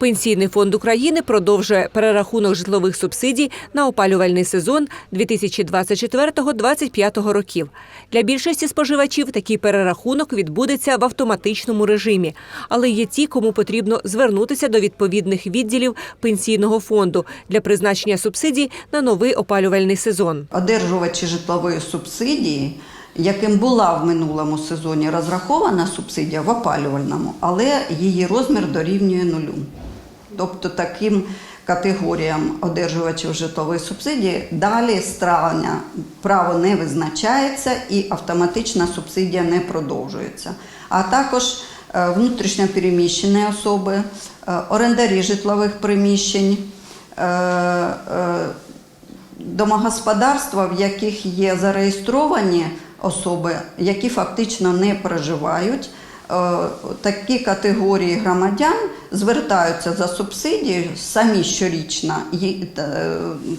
Пенсійний фонд України продовжує перерахунок житлових субсидій на опалювальний сезон 2024-2025 років. Для більшості споживачів такий перерахунок відбудеться в автоматичному режимі, але є ті, кому потрібно звернутися до відповідних відділів пенсійного фонду для призначення субсидій на новий опалювальний сезон. Одержувачі житлової субсидії, яким була в минулому сезоні розрахована субсидія в опалювальному, але її розмір дорівнює нулю. Тобто таким категоріям одержувачів житлової субсидії далі з травня право не визначається і автоматична субсидія не продовжується. А також е, внутрішньо переміщені особи, е, орендарі житлових приміщень. е, домогосподарства, в яких є зареєстровані особи, які фактично не проживають. Такі категорії громадян звертаються за субсидією самі щорічно. Е,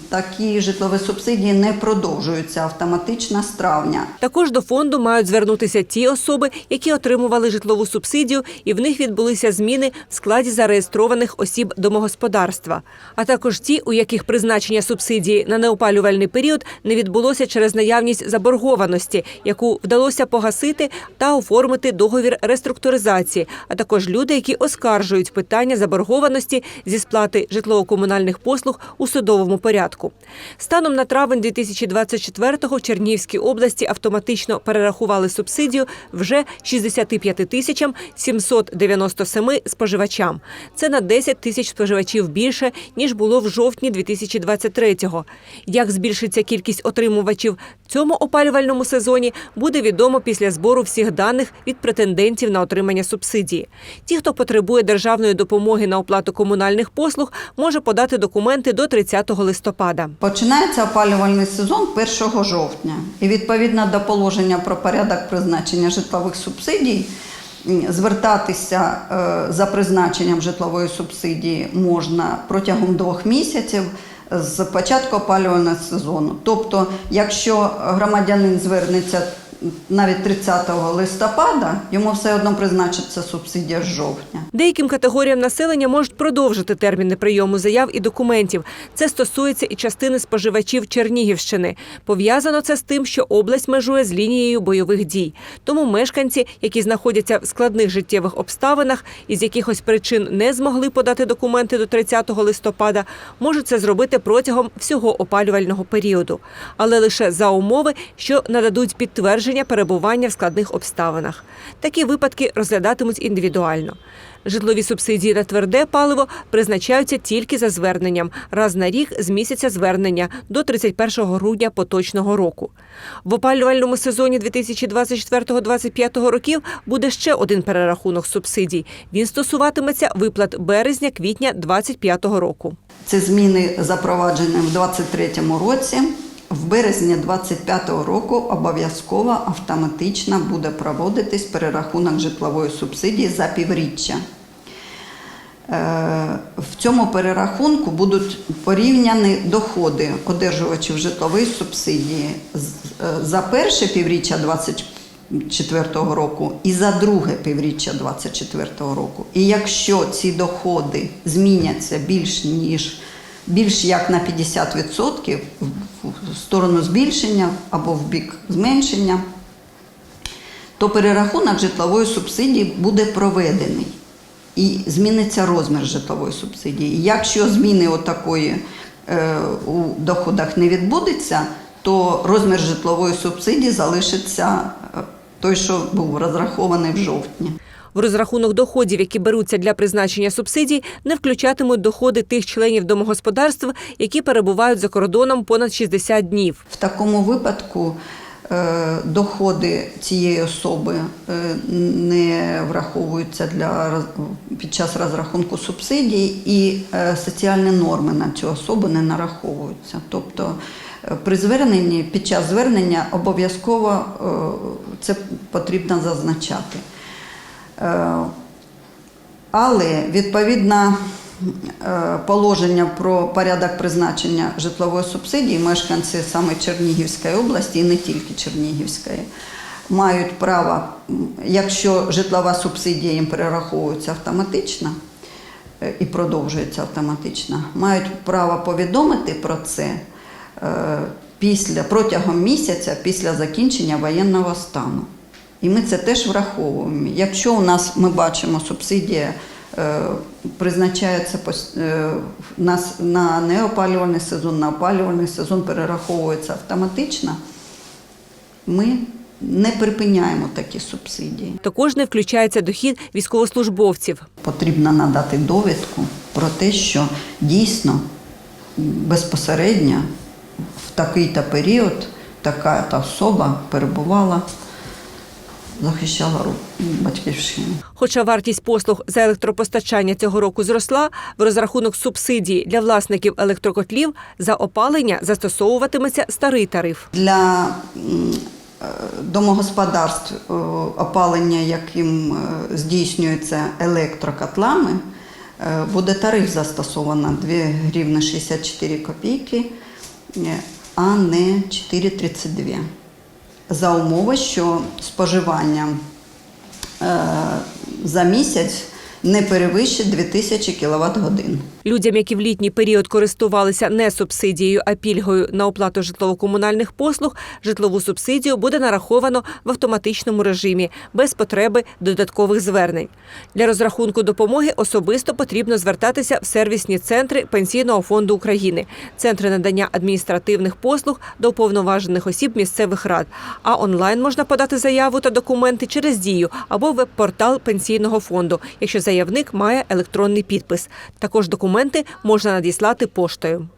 Такі житлові субсидії не продовжуються автоматично з травня. Також до фонду мають звернутися ті особи, які отримували житлову субсидію, і в них відбулися зміни в складі зареєстрованих осіб домогосподарства, а також ті, у яких призначення субсидії на неопалювальний період не відбулося через наявність заборгованості, яку вдалося погасити та оформити договір реструктуризації, а також люди, які оскаржують питання заборгованості зі сплати житлово-комунальних послуг у судовому порядку. Станом на травень 2024-го в Чернігівській області автоматично перерахували субсидію вже 65 тисячам 797 споживачам. Це на 10 тисяч споживачів більше, ніж було в жовтні 2023-го. Як збільшиться кількість отримувачів в цьому опалювальному сезоні, буде відомо після збору всіх даних від претендентів на отримання субсидії. Ті, хто потребує державної допомоги на оплату комунальних послуг, може подати документи до 30 листопада. Починається опалювальний сезон 1 жовтня. І відповідно до положення про порядок призначення житлових субсидій, звертатися е, за призначенням житлової субсидії можна протягом двох місяців з початку опалювального сезону. Тобто, якщо громадянин звернеться навіть 30 листопада, йому все одно призначиться субсидія з жовтня. Деяким категоріям населення можуть продовжити терміни прийому заяв і документів. Це стосується і частини споживачів Чернігівщини. Пов'язано це з тим, що область межує з лінією бойових дій. Тому мешканці, які знаходяться в складних життєвих обставинах і з якихось причин не змогли подати документи до 30 листопада, можуть це зробити протягом всього опалювального періоду, але лише за умови, що нададуть підтвердження перебування в складних обставинах. Такі випадки розглядатимуть індивідуально. Житлові субсидії на тверде паливо призначаються тільки за зверненням раз на рік з місяця звернення до 31 грудня поточного року. В опалювальному сезоні 2024-2025 років буде ще один перерахунок субсидій. Він стосуватиметься виплат березня-квітня 2025 року. Це зміни запроваджені в 2023 році. В березні 2025 року обов'язково автоматично буде проводитись перерахунок житлової субсидії за півріччя. Е, В цьому перерахунку будуть порівняні доходи одержувачів житлової субсидії е, за перше півріччя 2024 року і за друге півріччя 2024 року. І якщо ці доходи зміняться більш ніж більш як на 50% в сторону збільшення або в бік зменшення, то перерахунок житлової субсидії буде проведений і зміниться розмір житлової субсидії. І Якщо зміни отакої е, у доходах не відбудеться, то розмір житлової субсидії залишиться е, той, що був розрахований в жовтні. В розрахунок доходів, які беруться для призначення субсидій, не включатимуть доходи тих членів домогосподарств, які перебувають за кордоном понад 60 днів. В такому випадку е, доходи цієї особи е, не враховуються для під час розрахунку субсидій, і е, соціальні норми на цю особу не нараховуються. Тобто при зверненні, під час звернення обов'язково це потрібно зазначати. Е, Але відповідно е, положення про порядок призначення житлової субсидії мешканці саме Чернігівської області і не тільки Чернігівської мають право, якщо житлова субсидія їм перераховується автоматично, е, і продовжується автоматично, мають право повідомити про це після, протягом місяця після закінчення воєнного стану. І ми це теж враховуємо. Якщо у нас ми бачимо субсидія е, призначається е, на, неопалювальний сезон, на опалювальний сезон перераховується автоматично, ми не припиняємо такі субсидії. Також не включається дохід військовослужбовців. Потрібно надати довідку про те, що дійсно безпосередньо в такий-то період така-то особа перебувала, захищала батьківщину. Хоча вартість послуг за електропостачання цього року зросла, в розрахунок субсидії для власників електрокотлів за опалення застосовуватиметься старий тариф. Для е, домогосподарств, е, опалення, яким е, здійснюється електрокотлами, буде тариф застосовано 2 гривни 64 копійки, а не 4,32. За умови, що споживання е, за місяць не перевищить 2000 кВт годин. Людям, які в літній період користувалися не субсидією, а пільгою на оплату житлово-комунальних послуг, житлову субсидію буде нараховано в автоматичному режимі без потреби додаткових звернень. Для розрахунку допомоги особисто потрібно звертатися в сервісні центри Пенсійного фонду України, центри надання адміністративних послуг до уповноважених осіб місцевих рад. А онлайн можна подати заяву та документи через дію або веб-портал пенсійного фонду, якщо заявник має електронний підпис. Також документи можна надіслати поштою.